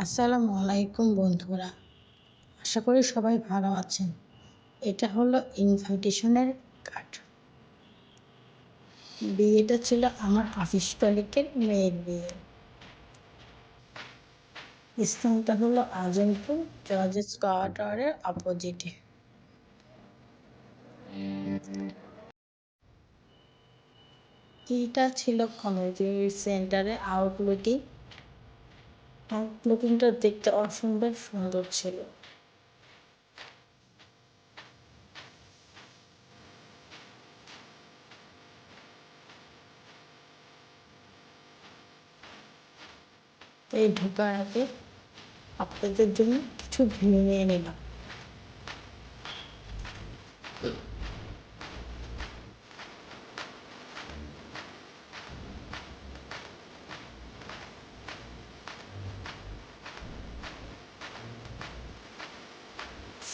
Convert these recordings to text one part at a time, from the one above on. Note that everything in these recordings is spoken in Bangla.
আসসালামু আলাইকুম বন্ধুরা। আশা করি সবাই ভালো আছেন। এটা হলো ইনভাইটেশনের কার্ড। বিয়েটা ছিল আমার অফিস কলিকের মেয়ের বিয়ে। স্থানটা হলো আজমপুর, জর্জেস কোয়ার্টারের অপোজিটে। এইটা ছিল কমিউনিটি সেন্টারে আউটলুকিং। লুকিংটা দেখতে অসম্ভব সুন্দর ছিল। এই ঢোকার আগে আপনাদের জন্য কিছু ভিউ নিয়ে নিলাম।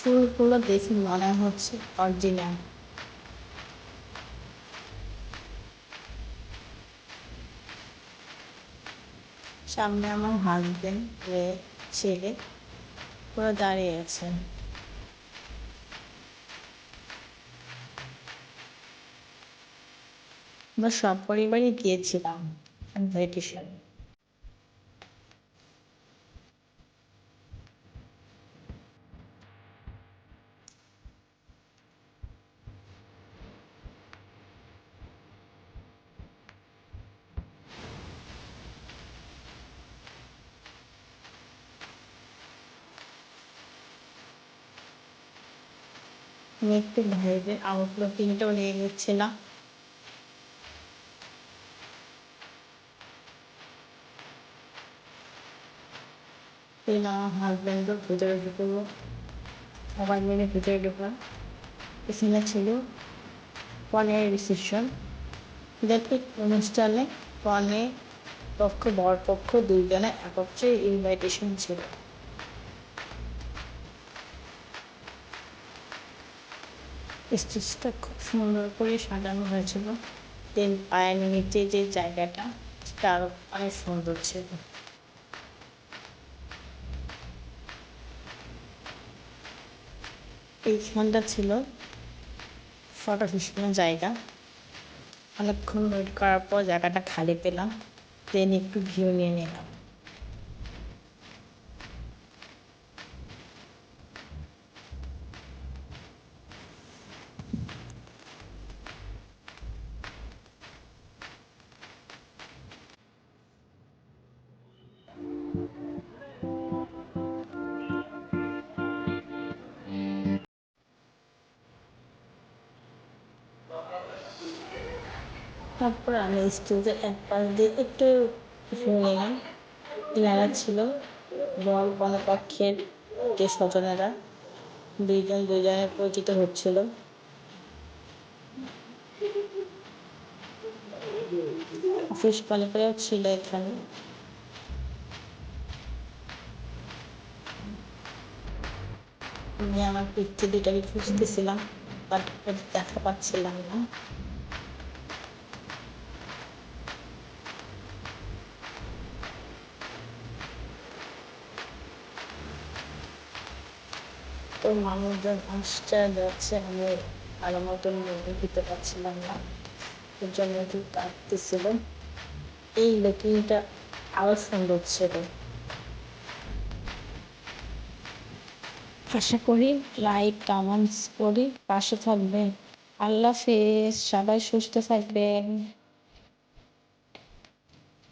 ফুলগুলো দেখে মনে হচ্ছে অরিজিনাল। সামনে আমার হাজবেন্ড মেয়ে, ছেলে পুরো দাঁড়িয়ে আছেন। আমরা সব পরিবারই গিয়েছিলাম ইনভাইটেশন আমি একটু ভাইদের আউটলুকিংটাও নিয়ে নিচ্ছিলাম আমার হাজব্যান্ডও ভিতরে ঢুকবো সবাই মিলে ভিতরে ঢুকলাম এখানে ছিল কনের রিসেপশন দেখি অনুষ্ঠানে কনে পক্ষ বর পক্ষ দুইজনে একত্রে ইনভাইটেশন ছিল। স্টেজটা খুব সুন্দর করে সাজানো হয়েছিল। দেন পায়ের নিচে যে জায়গাটা, সেটা অনেক সুন্দর ছিল। এইখানটা ছিল। ফটো সেশনের জায়গা। অনেকক্ষণ ওয়েট করার পর জায়গাটা খালি পেলাম। দেন একটু ভিউ নিয়ে নিলাম। তারপর আমি স্টেজের এক পাশ দিয়ে একটু নিলাম এনারা ছিল বর বনপক্ষের যে স্বজনেরা, দুইজন দুজনের পরিচিত হচ্ছিল। অফিস কলিগরাও ছিল এখানে। আমি আমার দুটাকে খুঁজতেছিলাম, বাট দেখা পাচ্ছিলাম না। তো মানুষজন আসছে, যাচ্ছে, আমি ভালো মতন মুভি দিতে পারছিলাম না। এর জন্য একটু কাঁদতেছিল এই লুকিংটা আরও সুন্দর ছিল। আশা করি লাইক কমেন্টস করি পাশে থাকবেন। আল্লাহ হাফেজ, সবাই সুস্থ থাকবেন।